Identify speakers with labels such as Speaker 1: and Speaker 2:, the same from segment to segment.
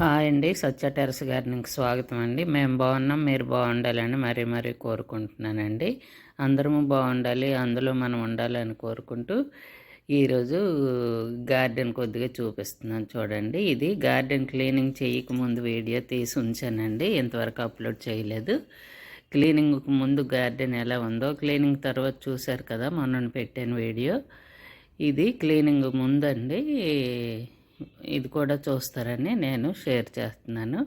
Speaker 1: Hi అండి. సత్య terrace గార్డెన్కి స్వాగతం అండి. మేము బాగున్నాం మీరు బాగుండాలని మరీ మరీ కోరుకుంటున్నానండి. అందరము బాగుండాలి అందులో మనం ఉండాలని కోరుకుంటూ ఈరోజు గార్డెన్ కొద్దిగా చూపిస్తున్నాను చూడండి. ఇది గార్డెన్ క్లీనింగ్ చేయకముందు వీడియో తీసి ఉంచానండి. ఇంతవరకు అప్లోడ్ చేయలేదు. క్లీనింగ్కి ముందు గార్డెన్ ఎలా ఉందో క్లీనింగ్ తర్వాత చూశారు కదా మొన్న పెట్టాను వీడియో. ఇది క్లీనింగ్ ముందండి. ఇది కూడా చూస్తారని నేను షేర్ చేస్తున్నాను.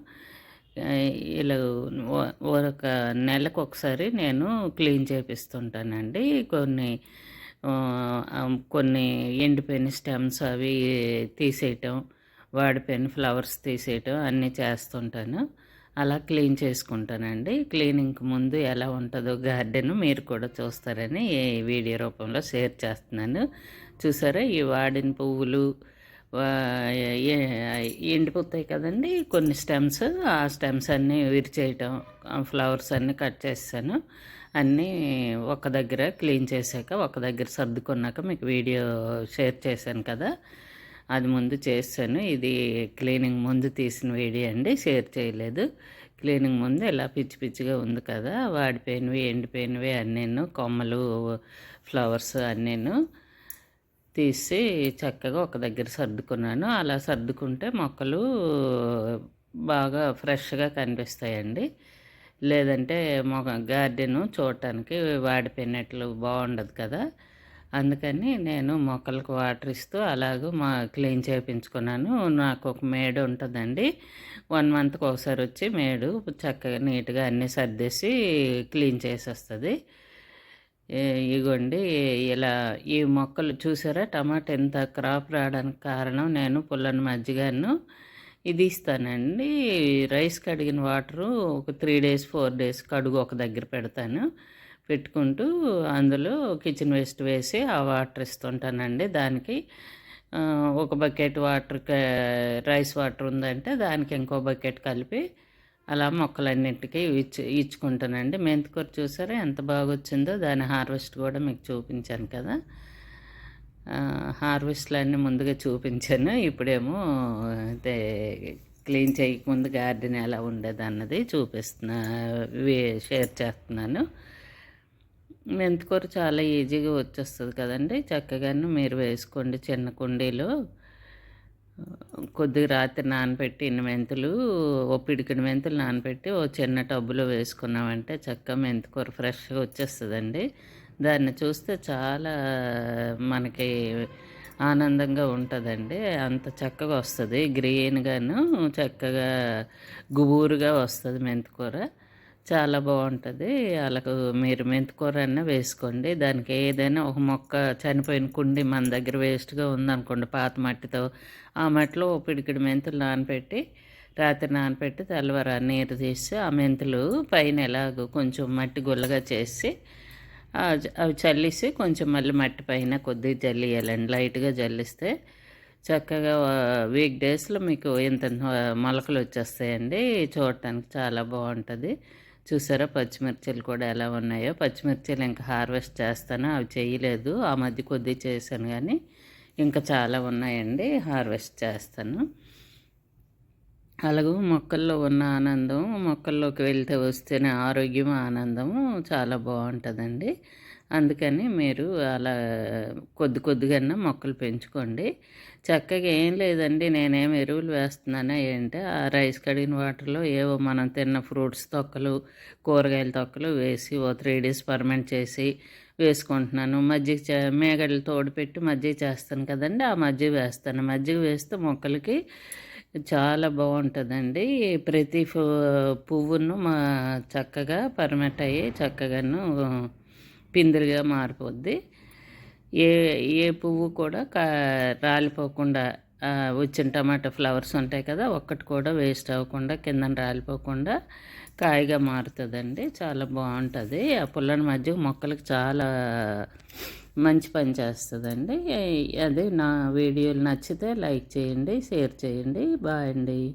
Speaker 1: ఇలా ఒక నెలకు ఒకసారి నేను క్లీన్ చేపిస్తుంటానండి. కొన్ని కొన్ని ఎండిపోయిన స్టెమ్స్ అవి తీసేయటం వాడిపోయిన ఫ్లవర్స్ తీసేయటం అన్నీ చేస్తుంటాను. అలా క్లీన్ చేసుకుంటానండి. క్లీనింగ్కి ముందు ఎలా ఉంటుందో గార్డెన్ మీరు కూడా చూస్తారని ఈ వీడియో రూపంలో షేర్ చేస్తున్నాను. చూసారా? ఈ వాడిన పువ్వులు ఎండిపోతాయి కదండి కొన్ని స్టెమ్స్. ఆ స్టెమ్స్ అన్నీ విరిచేయటం ఫ్లవర్స్ అన్నీ కట్ చేస్తాను. అన్నీ ఒక దగ్గర క్లీన్ చేశాక ఒక దగ్గర సర్దుకున్నాక మీకు వీడియో షేర్ చేశాను కదా. అది ముందు చేశాను ఇది క్లీనింగ్ ముందు తీసిన వీడియో అండి షేర్ చేయలేదు. క్లీనింగ్ ముందు ఇలా పిచ్చి పిచ్చిగా ఉంది కదా వాడిపోయినవి ఎండిపోయినవి అన్నీను కొమ్మలు ఫ్లవర్స్ అన్నీను. తీసి చక్కగా ఒక దగ్గర సర్దుకున్నాను. అలా సర్దుకుంటే మొక్కలు బాగా ఫ్రెష్గా కనిపిస్తాయండి. లేదంటే మొక గార్డెను చూడటానికి వాడిపోయినట్లు బాగుండదు కదా. అందుకని నేను మొక్కలకు వాటర్ ఇస్తూ అలాగే మా క్లీన్ చేయించుకున్నాను నాకు ఒక మేడు ఉంటుందండి. వన్ మంత్కి ఒకసారి వచ్చి మేడు చక్కగా నీట్గా అన్నీ సర్దేసి క్లీన్ చేసేస్తుంది. ఇగోండి ఇలా ఈ మొక్కలు చూసారా? టమాటా ఎంత క్రాప్ రావడానికి కారణం నేను పుల్లని మజ్జిగాను ఇది ఇస్తానండి. రైస్ కడిగిన వాటరు ఒక త్రీ డేస్ ఫోర్ డేస్ కడుగు ఒక దగ్గర పెడతాను. పెట్టుకుంటూ అందులో కిచెన్ వేస్ట్ వేసి ఆ వాటర్ ఇస్తుంటానండి. దానికి ఒక బకెట్ వాటర్ రైస్ వాటర్ ఉందంటే దానికి ఇంకో బకెట్ కలిపి అలా మొక్కలన్నింటికి ఇచ్చు ఇచ్చుకుంటానండి. మెంతికూర చూసారా? ఎంత బాగా వచ్చిందో దాని హార్వెస్ట్ కూడా మీకు చూపించాను కదా. హార్వెస్ట్లన్నీ ముందుగా చూపించాను. ఇప్పుడేమో అదే క్లీన్ చేయకముందు గార్డెన్ ఎలా ఉండేది అన్నది చూపిస్తున్నా షేర్ చేస్తున్నాను. మెంతికూర చాలా ఈజీగా వచ్చేస్తుంది కదండి. చక్కగాను మీరు వేసుకోండి చిన్న కుండీలో. కొద్దిగా రాత్రి నానబెట్టి ఇన్ని మెంతులు ఓ పిడికిన మెంతులు నానబెట్టి ఓ చిన్న టబ్బులో వేసుకున్నామంటే చక్కగా మెంతికూర ఫ్రెష్గా వచ్చేస్తుందండి. దాన్ని చూస్తే చాలా మనకి ఆనందంగా ఉంటుందండి. అంత చక్కగా వస్తుంది గ్రీన్గాను చక్కగా గుబూరుగా వస్తుంది మెంతికూర చాలా బాగుంటుంది. వాళ్ళకు మీరు మెంతికూర అయినా వేసుకోండి. దానికి ఏదైనా ఒక మొక్క చనిపోయిన కుండి మన దగ్గర వేస్ట్గా ఉందనుకోండి పాత మట్టితో ఆ మట్టిలో పిడికిడి మెంతులు నానపెట్టి రాత్రి నానపెట్టి తెల్లవారు నీరు తీసి ఆ మెంతులు పైన ఎలాగో కొంచెం మట్టి గుల్లగా చేసి అవి చల్లిసి కొంచెం మళ్ళీ మట్టి పైన కొద్దిగా జల్లియాలండి. లైట్గా జల్లిస్తే చక్కగా వీక్ డేస్లో మీకు ఇంత మొలకలు వచ్చేస్తాయండి చూడటానికి చాలా బాగుంటుంది. చూసారా పచ్చిమిర్చిలు కూడా ఎలా ఉన్నాయో. పచ్చిమిర్చిలు ఇంకా హార్వెస్ట్ చేస్తాను అవి చేయలేదు. ఆ మధ్య కొద్ది చేశాను కానీ ఇంకా చాలా ఉన్నాయండి హార్వెస్ట్ చేస్తాను. అలాగే మొక్కల్లో ఉన్న ఆనందం మొక్కల్లోకి వెళ్తే వస్తేనే ఆరోగ్యం ఆనందము చాలా బాగుంటుందండి. అందుకని మీరు అలా కొద్ది కొద్దిగా మొక్కలు పెంచుకోండి. చక్కగా ఏం లేదండి నేనేం ఎరువులు వేస్తున్నానా ఏంటి? ఆ రైస్ కడిగిన వాటర్లో ఏవో మనం తిన్న ఫ్రూట్స్ తొక్కలు కూరగాయల తొక్కలు వేసి ఓ త్రీ డేస్ పర్మెంట్ చేసి వేసుకుంటున్నాను. మజ్జిగ మేగడలు తోడు పెట్టి మజ్జిగ చేస్తాను కదండి ఆ మజ్జిగ వేస్తాను. మజ్జిగ వేస్తే మొక్కలకి చాలా బాగుంటుందండి. ప్రతి పువ్వును మా చక్కగా పర్మెంట్ అయ్యి చక్కగాను పిందిరిగా మారిపోద్ది. ఏ ఏ పువ్వు కూడా కా రాలిపోకుండా వచ్చిన టమాటా ఫ్లవర్స్ ఉంటాయి కదా ఒక్కటి కూడా వేస్ట్ అవ్వకుండా కింద రాలిపోకుండా కాయగా మారుతుందండి. చాలా బాగుంటుంది. ఆ పుల్లని మధ్య మొక్కలకు చాలా మంచి పని చేస్తుందండి. అదే నా వీడియోలు నచ్చితే లైక్ చేయండి షేర్ చేయండి. బాయ్ అండి.